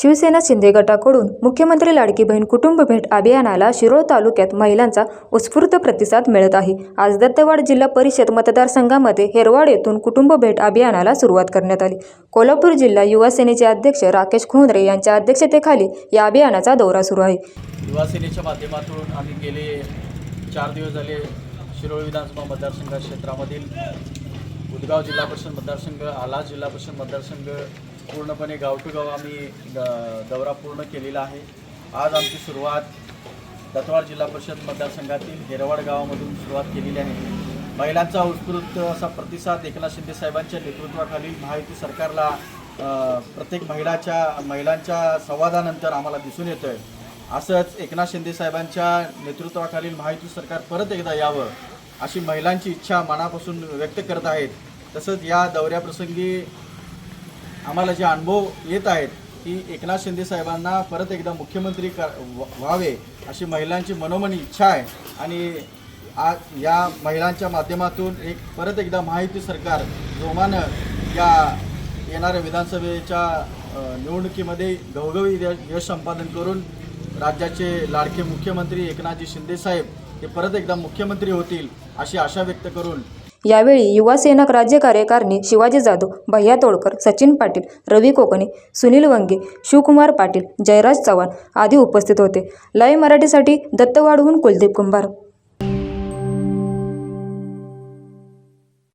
शिवसेना शिंदे गटाकडून मुख्यमंत्री लाडकी बहीण कुटुंब भेट अभियानाला शिरोळ तालुक्यात महिलांचा उत्स्फूर्त प्रतिसाद मिळत आहे. आज दत्तवाड जिल्हा परिषद मतदारसंघामध्ये हेरवाड येथून कुटुंब भेट अभियानाला सुरुवात करण्यात आली. कोल्हापूर जिल्हा युवा सेनेचे अध्यक्ष राकेश खोंद्रे यांच्या अध्यक्षतेखाली या अभियानाचा दौरा सुरू आहे. युवा सेनेच्या माध्यमातून आम्ही गेले चार दिवस झाले शिरोळ विधानसभा मतदारसंघ क्षेत्रामधील. उदगाव जिल्हा परिषद मतदारसंघ आलास जिल्हा परिषद मतदारसंघ पूर्णपणे गाव टू गाव आम्ही द- दौरा पूर्ण केलेला आहे. आज आमची सुरुवात दत्तवाड जिल्हा परिषद मतदारसंघातील हेरवाड गावामधून सुरुवात केलेली आहे. महिलांचा उत्स्फूर्त असा प्रतिसाद एकनाथ शिंदे साहेबांच्या नेतृत्वाखाली महायुती सरकारला प्रत्येक महिलाच्या महिलांच्या संवादानंतर आम्हाला दिसून येतं आहे असंच एकनाथ शिंदे साहेबांच्या नेतृत्वाखालील महायुती सरकार परत एकदा यावं अशी महिलांची इच्छा मनापासून व्यक्त करत आहेत. तसंच या दौऱ्याप्रसंगी आम्हाला जे अनुभव येत आहेत की एकनाथ शिंदे साहेबांना परत एकदा मुख्यमंत्री कर व्हावे अशी महिलांची मनोमनी इच्छा आहे. आणि आज या महिलांच्या माध्यमातून एक परत एकदा महायुती सरकार जोमानं या येणाऱ्या विधानसभेच्या निवडणुकीमध्ये घवघवी यश संपादन करून राज्याचे लाडके मुख्यमंत्री एकनाथजी शिंदे साहेब हे परत एकदा मुख्यमंत्री होतील अशी आशा व्यक्त करून यावेळी युवासेनक राज्य कार्यकारिणी शिवाजी जाधव भैया तोडकर सचिन पाटील रवी कोकणे सुनील वंगे शिवकुमार पाटील जयराज चव्हाण आदी उपस्थित होते. लाईव्ह मराठीसाठी दत्तवाडहून कुलदीप कुंभार.